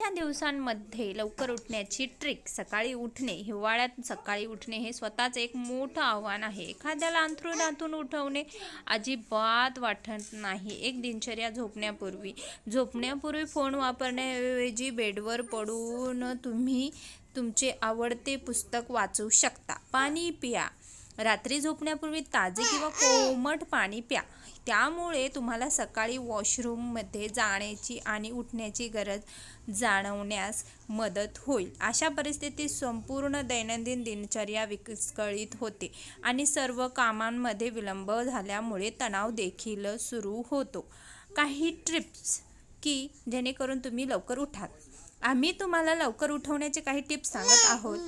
या दिवसांमध्ये लवकर उठण्याची ट्रिक सकाळी उठणे हिवाळ्यात सकाळी उठणे हे स्वतःच एक मोठं आव्हान आहे. एखाद्याला अंथरुणातून उठवणे अजिबात वाटत नाही. एक दिनचर्या झोपण्यापूर्वी. झोपण्यापूर्वी फोन वापरण्याऐवजी बेडवर पडून तुम्ही तुमचे आवडते पुस्तक वाचू शकता. पाणी पिया. रात्री झोपण्यापूर्वी ताजे किंवा कोमट पाणी प्या. त्यामुळे तुम्हाला सकाळी वॉशरूममध्ये जाण्याची आणि उठण्याची गरज जाणवण्यास मदत होईल. अशा परिस्थितीत संपूर्ण दैनंदिन दिनचर्या विस्कळीत होते आणि सर्व कामांमध्ये विलंब झाल्यामुळे तणाव देखील सुरू होतो. काही ट्रिप्स की जेणेकरून तुम्ही लवकर उठाल. आम्ही तुम्हाला लवकर उठवण्याचे काही टिप्स सांगत आहोत.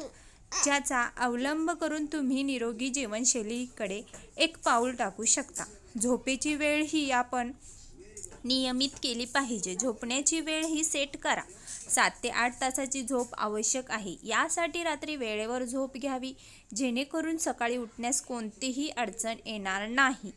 ज्याचा अवलंब करून तुम्ही निरोगी जीवनशैलीकडे एक पाऊल टाकू शकता. झोपेची वेळ ही आपण नियमित केली पाहिजे. झोपण्याची वेळ ही सेट करा. सात ते आठ तासाची झोप आवश्यक आहे. यासाठी रात्री वेळेवर झोप घ्यावी जेणेकरून सकाळी उठण्यास कोणतीही अडचण येणार नाही.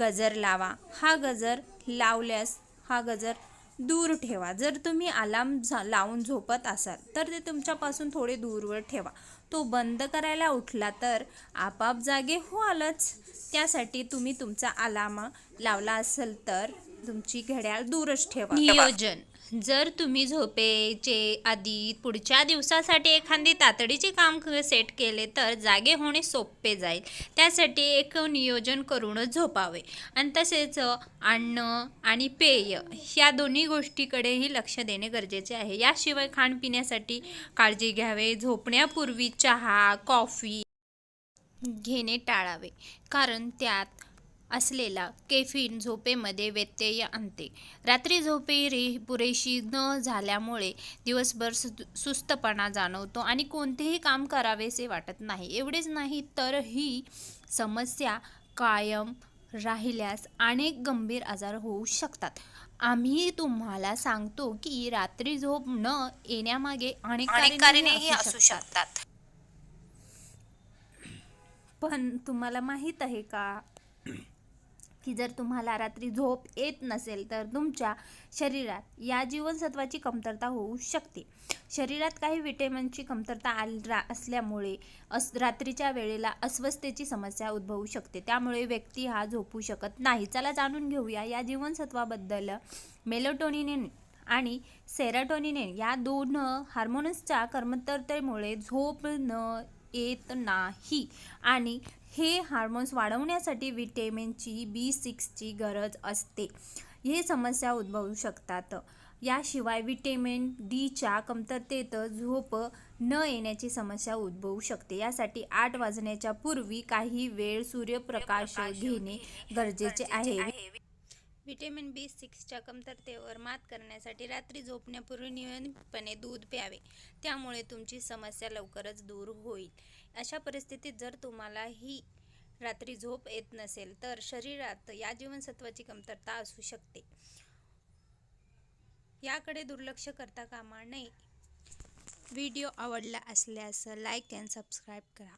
गजर लावा. हा गजर लावल्यास हा गजर दूर ठेवा. जर तुम्ही अलार्म झा लावून झोपत असाल तर ते तुमच्यापासून थोडे दूरवर ठेवा. तो बंद करायला उठला तर आपाप जागे हो आलंच त्यासाठी तुम्ही तुमचा अलार्म लावला असेल तर तुमची घड्याळ दूरच ठेवा. नियोजन. जर तुम्ही झोपेचे आधी पुढच्या दिवसासाठी एखादी तातडीचे काम सेट केले तर जागे होणे सोपे जाईल. त्यासाठी एक नियोजन करूनच झोपावे. आणि तसेच अन्न आणि पेय या दोन्ही गोष्टीकडेही लक्ष देणे गरजेचे आहे. याशिवाय खाणपिण्यासाठी काळजी घ्यावे. झोपण्यापूर्वी चहा कॉफी घेणे टाळावे. कारण त्यात असलेला केफीन झोपेमध्ये व्यत्यय आणते. रात्री झोपे रे पुरेशी न झाल्यामुळे दिवसभर सुस्तपणा जाणवतो आणि कोणतेही काम करावेसे वाटत नाही. एवढेच नाही तर ही समस्या कायम राहिल्यास अनेक गंभीर आजार होऊ शकतात. आम्ही तुम्हाला सांगतो की रात्री झोप न येण्यामागे अनेक कारणेही असू शकतात. पण तुम्हाला माहीत आहे का? की जर तुम्हाला रात्री झोप येत नसेल तर तुमच्या शरीरात या जीवनसत्वाची कमतरता होऊ शकते. शरीरात काही विटॅमिनची कमतरता आल रा असल्यामुळे अस रात्रीच्या वेळेला अस्वस्थतेची समस्या उद्भवू शकते. त्यामुळे व्यक्ती हा झोपू शकत नाही. चला जाणून घेऊया या जीवनसत्वाबद्दल. मेलोटोनिन आणि सेराटोनिन या दोन हार्मोन्सच्या कर्मतरतेमुळे झोप न येत नाही. आणि हे हार्मोन्स वाढवण्यासाठी विटॅमिनची बी सिक्सची गरज असते. हे समस्या उद्भवू शकतात. याशिवाय विटॅमिन डीच्या कमतरतेत झोप न येण्याची समस्या उद्भवू शकते. यासाठी आठ वाजण्याच्या पूर्वी काही वेळ सूर्यप्रकाश घेणे गरजेचे आहे. व्हिटॅमिन बी सिक्सच्या कमतरतेवर मात करण्यासाठी रात्री झोपण्यापूर्वी नियमितपणे दूध प्यावे. त्यामुळे तुमची समस्या लवकरच दूर होईल. अशा परिस्थितीत जर तुम्हाला ही रात्री झोप येत नसेल तर शरीरात या जीवनसत्वाची कमतरता असू शकते. याकडे दुर्लक्ष करता कामा नये. व्हिडिओ आवडला असल्यास लाईक अँड सबस्क्राईब करा.